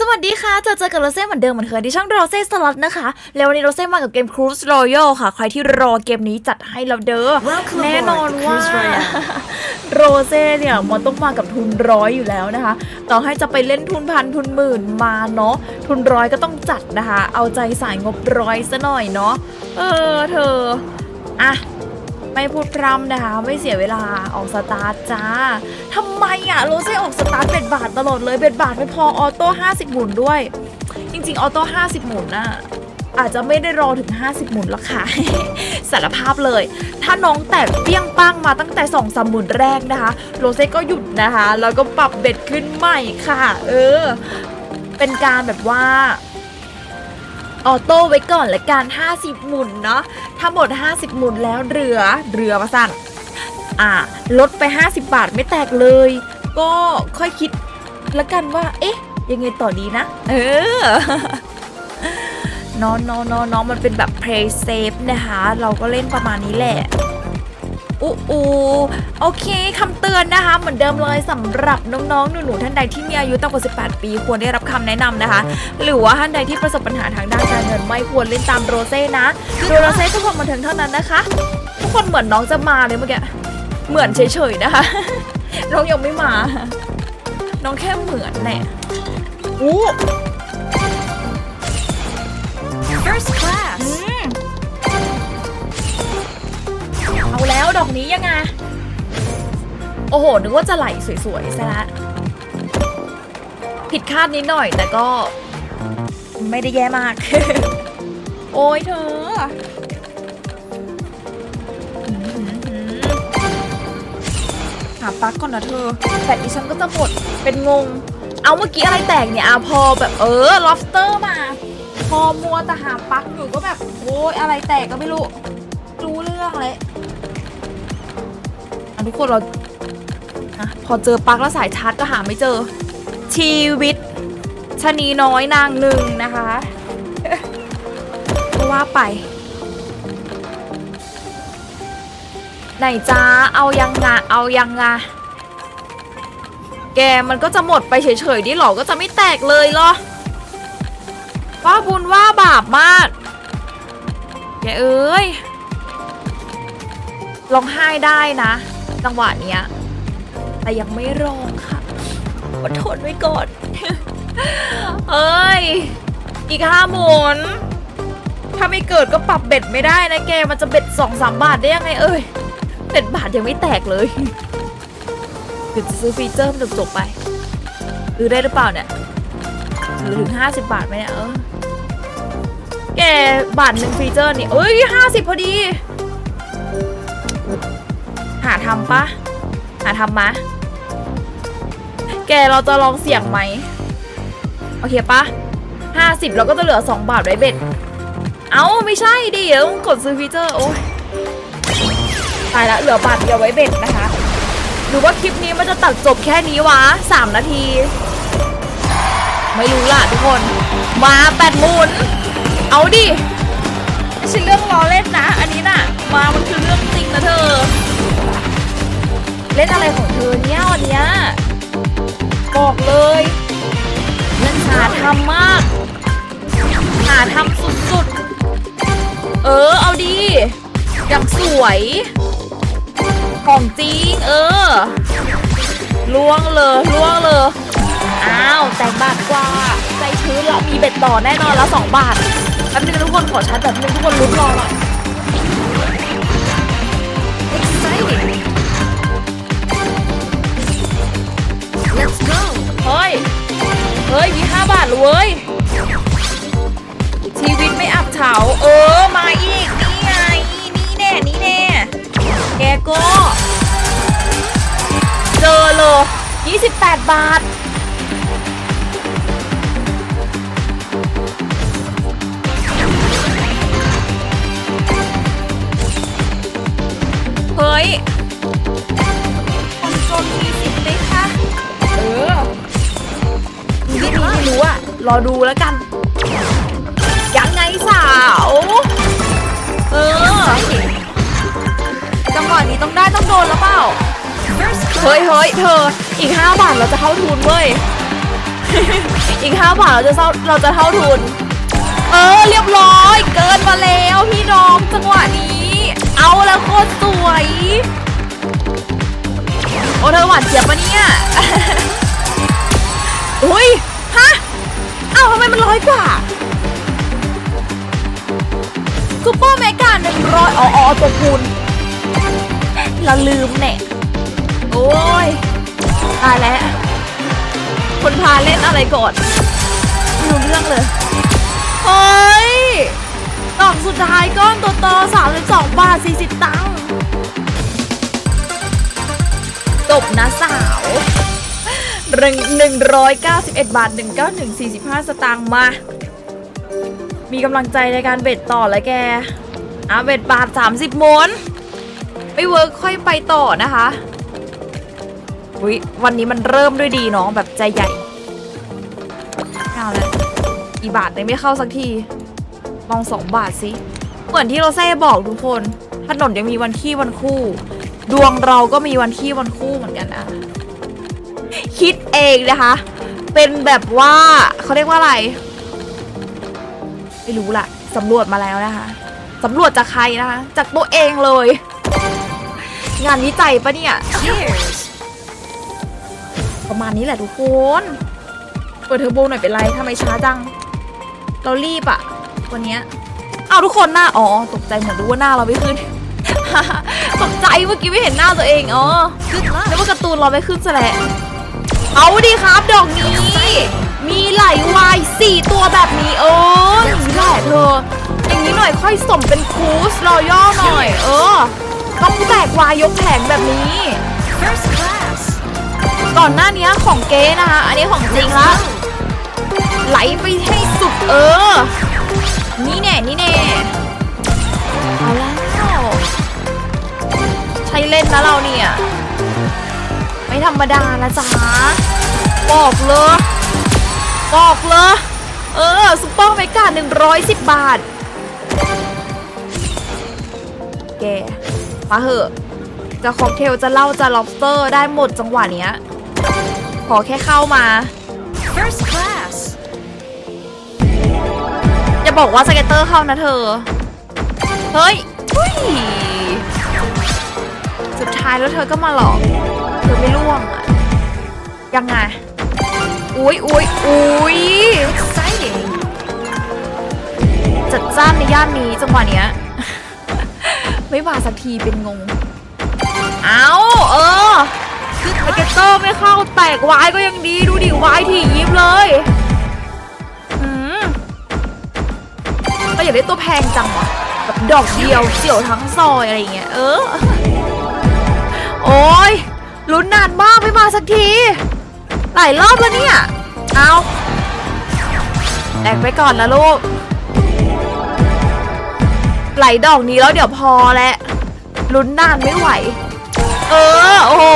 สวัสดีค่ะเจอเจอกับโรเซ่เหมือนเดิมเหมือนเคยที่ช่องโรเซ่สล็อตนะคะ แล้ววันนี้โรเซ่มากับเกม Cruise Royale ค่ะ ใครที่รอเกมนี้จัดให้เราเด้อ Welcome แน่นอน aboard ว่า Cruise Royale โรเซ่เนี่ยมันต้องมากับทุนร้อยอยู่แล้วนะคะ ต่อให้จะไปเล่นทุนพันทุนหมื่นมาเนาะทุนร้อยก็ต้องจัดนะคะ เอาใจสายงบร้อยซะหน่อยเนาะเออเธออะ ไม่พูดพร่ำนะคะ ไม่เสียเวลาออกสตาร์ทจ้าทำไมอะโรเซ่ออกสตาร์ทเบ็ดบาทตลอดเลยเบ็ดบาทไม่พอออโต้50 หมุนด้วย จริง ๆ ออโต้50 หมุนน่ะอาจจะไม่ได้รอถึง 50 หมุนหรอกค่ะ สารภาพเลย ถ้าน้องแตกเปี้ยงป้างมาตั้งแต่2องสามหมุนแรกนะคะ โรเซ่ก็หยุดนะคะ แล้วก็ปรับเบ็ดขึ้นใหม่ค่ะ เออ เป็นการแบบว่า ออโต้ไว้ก่อนละกัน 50 หมุนเนาะถ้าหมด 50 หมุนแล้วเรือเรือมาสั่นอ่าลดไป 50 บาทไม่แตกเลย ก็ค่อยคิดละกันว่า เอ๊ะ ยังไงต่อดีนะ เออน้องน้องน้องน้องมันเป็นแบบ play safe นะคะ เราก็เล่นประมาณนี้แหละ อูอูโอเคคำเตือนนะคะ เหมือนเดิมเลยสำหรับน้องๆ หนูๆ ท่านใดที่มีอายุต่ำกว่า 18 ปีควรได้รับคำแนะนำนะคะ หรือว่าท่านใดที่ประสบปัญหาทางด้านการเงินไม่ควรเล่นตามโรเซ่นะโดโรเซ่ทุกคนบันเทิงเท่านั้นนะคะ ทุกคนเหมือนน้องจะมาเลยเมื่อกี้เหมือนเฉยๆนะคะ น้องยังไม่มา น้องแค่เหมือนแน่อู้ อกนี้ยังไง โอ้โห นึกว่าจะไหลสวยๆซะละผิดคาดนิดหน่อยแต่ก็ไม่ได้แย่มาก โอ้ยเธอ หาปลั๊กก่อนนะเธอแต่ดิฉันก็จะหมด เป็นงง เอาเมื่อกี้อะไรแตกเนี่ยอะพอแบบเออ lobster มา พอมัวแต่หาปลั๊กอยู่ก็แบบ โอ้ยอะไรแตกก็ไม่รู้ รู้เรื่องเลย ทุกคนเราอะพอเจอปลั๊กแล้วสายชาร์จก็หาไม่เจอ ชีวิตชะนีน้อยนางหนึ่งนะคะก็ว่าไป ไหนจ้าเอายังงะเอายังงะแกมันก็จะหมดไปเฉยๆดิหรอก็จะไม่แตกเลยเหรอว่าบุญว่าบาปมาก แกเอ้ยร้องไห้ได้นะ จังหวะเนี้ย แต่ยังไม่ร้องค่ะอดทนไว้ก่อนเอ้ย อีกห้าหมุน ถ้าไม่เกิดก็ปรับเบ็ดไม่ได้นะแก มันจะเบ็ดสองสามบาทได้ยังไงเอ้ย เบ็ดบาทยังไม่แตกเลยเดี๋ยวจะซื้อฟีเจอร์มันจบๆไปซื้อได้หรือเปล่าเนี่ยหรือถึง50บบาทไหมเนี่ยเออแกบาทหนึ่งฟีเจอร์นี่เอ้ย50พอดี ทำปะหาทำมะ แกเราจะลองเสี่ยงไหม โอเคปะ50เราก็จะเหลือ2บาทไว้เบ็ด เอ้าไม่ใช่ดิเดี๋ยวต้องกดซื้อฟีเจอร์โอ้ยตายละเหลือบาทเดียวไว้เบ็ดนะคะ หรือว่าคลิปนี้มันจะตัดจบแค่นี้วะ3นาที ไม่รู้ล่ะทุกคน มาแปดหมุน เอาดิไม่ใช่เรื่องล้อเล่นนะ อันนี้น่ะ มามันคือเรื่องจริงนะเธอ เล่นอะไรของเธอเนี่ยวันเนี้ยบอกเลยเล่นหาทำมาก หาทำสุดๆ เออ เอาดีอย่างสวยของจริง เออล่วงเลยล่วงเลยอ้าวแตกบาทกว่า ใจชื้นเรามีเบ็ดต่อแน่นอนแล้วสองบาทแป๊บนึงทุกคนขอชัดแบบนึงทุกคนลุ้นรอหน่อย้ยมีห้าบาทเลยเว้ยชีวิตไม่อับเฉาเออมาอีกนี่ไงนี่แน่นี่แน่แกก็เจอเลย28 บาท รอดูแล้วกัน ยังไงสาว เออจังหวะนี้ต้องได้ต้องโดนแล้วเปล่า เฮ้ยเฮ้ยเธอ อีก5บาทเราจะเข้าทุนเว้ย อีกห้าบาทเราจะเท่าเราจะเท่าทุน เออเรียบร้อย เกินมาแล้วพี่น้องจังหวะนี้ เอาแล้วโคตรสวย โอ้เธอหวานเจี๊ยบปะเนี่ย อุ้ย ทำไมมันร้อยกว่าซูเปอร์เมกาหนึ่งร้อยอ๋ออ๋อตัวคูณเราลืมเนี่ย โอ้ยตายแล้ว คนพาเล่นอะไรก่อนไม่รู้เรื่องเลย เฮ้ยดอกสุดท้ายก้อนโตโต32 บาท 40 ตังค์จบนะสาว หนึ่งหนึ่งร้อยเก้าสิบเอ็ดบาทหนึ่งเก้าหนึ่งสี่สิบห้าสตางค์มา มีกำลังใจในการเบ็ดต่อเลยแกอะเบ็ดบาทสามสิบมวนไม่เวิร์กค่อยไปต่อนะคะอุ๊ยวันนี้มันเริ่มด้วยดีเนาะแบบใจใหญ่เอาละกี่บาทเนี่ยไม่เข้าสักทีลองสองบาทสิ เหมือนที่เราแซ่บอกทุกคนถนนยังมีวันขี้วันคู่ ดวงเราก็มีวันขี้วันคู่เหมือนกันนะ คิดเองนะคะ เป็นแบบว่าเขาเรียกว่าอะไร ไม่รู้ล่ะสำรวจมาแล้วนะคะสำรวจจากใครนะคะ จากตัวเองเลย งานวิจัยปะเนี่ย Cheers. ประมาณนี้แหละทุกคน เปิดเทอร์โบหน่อยเป็นไรทำไมช้าจัง เรารีบอะวันเนี้ยเอาทุกคนหน้า อ๋อ ตกใจเหมือนรู้ว่าหน้าเราไม่ขึ้น ตกใจเมื่อกี้ไม่เห็นหน้าตัวเอง อ๋อ Good นึก luck. ว่าการ์ตูนเราไม่ขึ้นซะแหละ เอาดีครับดอกนี้ มีไหลวายสี่ตัวแบบนี้เอออย่างนี้แหละเธออย่างนี้หน่อยค่อยสมเป็นคูสรอย่อหน่อย เออ ต้องแบกวายยกแผงแบบนี้ First class. ก่อนหน้านี้ของเก๊นะคะอันนี้ของจริงละไหลไปให้สุดเออ นี่แน่นี่แน่เอาแล้วใช้เล่นนะเราเนี่ย ไม่ธรรมดานะจ๊ะบอกเลยบอกเลยเออซุปเปอร์เมกา110 บาท แกมาเหอะจะค็อกเทลจะเหล้าจะ lobster ได้หมดจังหวะเนี้ย ขอแค่เข้ามา First class. อย่าบอกว่าสเก็ตเตอร์เข้านะเธอ เฮ้ยอุ้ยสุดท้ายแล้วเธอก็มาหลอก เธอไม่ร่วงอะยังไง อุ้ยอุ้ยอุ้ย Exciting. จัดจ้านในย่านนี้จังหวะเนี้ย ไม่มาสักทีเป็นงง เอาเออ Good สเกต luck. เตอร์ไม่เข้าแตกวายก็ยังดีดูดิวายถี่ยิบเลยอืมก็อยากได้ตัวแพงจังวะแบบดอกเดียวเสี่ยวทั้งซอยอะไรอย่างเงี้ยเออ โอ้ย ลุ้นนานมากไม่มาสักที หลายรอบแล้วเนี่ย เอาแตกไปก่อนนะลูก ไหลดอกนี้แล้วเดี๋ยวพอแล้วลุ้นนานไม่ไหว เออ โอ้โห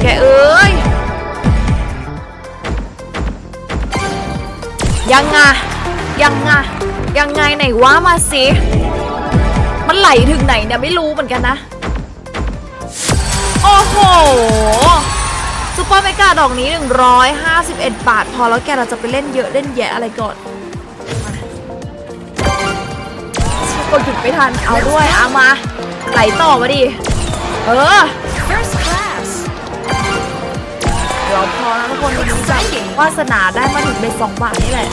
แกเอ้ย ยังไงยังไงยังไงไหนว่ามาสิ มันไหลถึงไหนเนี่ยไม่รู้เหมือนกันนะ โอ้โหซูเปอร์เมกาดอกนี้ 151 บาท พอแล้วแกเราจะไปเล่นเยอะเล่นแยะอะไรก่อนมากดหยุดไม่ทัน เอาด้วยเอามา ไหลต่อมาดิ เออ First class. เดี๋ยวพอนะทุกคนวันนี้จะวาสนาได้มาถึงเบ็ดสองบาทนี่แหละ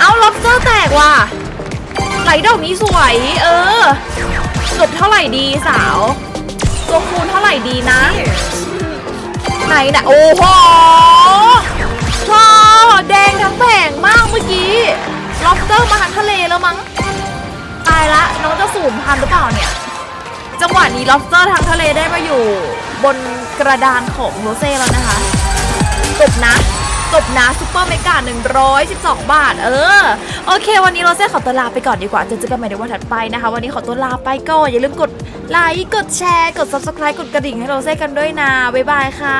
เอาล็อบสเตอร์แตกว่ะ ไหลดอกนี้สวย เออ เกือบเท่าไหร่ดีสาวตัว คูณเท่าไหร่ดีนะ Cheers. ไหนนะโอ้โหชอแดงทั้งแผงมากเมื่อกี้ล็อบสเตอร์มาทางทะเลแล้วมั้ง ตายละ น้องจะสูญพันธุ์หรือเปล่าเนี่ย จังหวะนี้ lobster ทางทะเลได้มาอยู่ บนกระดานของโรเซ่แล้วนะคะจบนะ กบนะซุปเปอร์เมกา112 บาท เออ โอเค วันนี้โรเซ่ขอตัวลาไปก่อนดีกว่าเจอกันใหม่ในวันถัดไปนะคะ วันนี้ขอตัวลาไปก่อนอย่าลืมกดไลค์กดแชร์ กด subscribe กดกระดิ่งให้โรเซ่กันด้วยนะบ๊ายบายค่ะ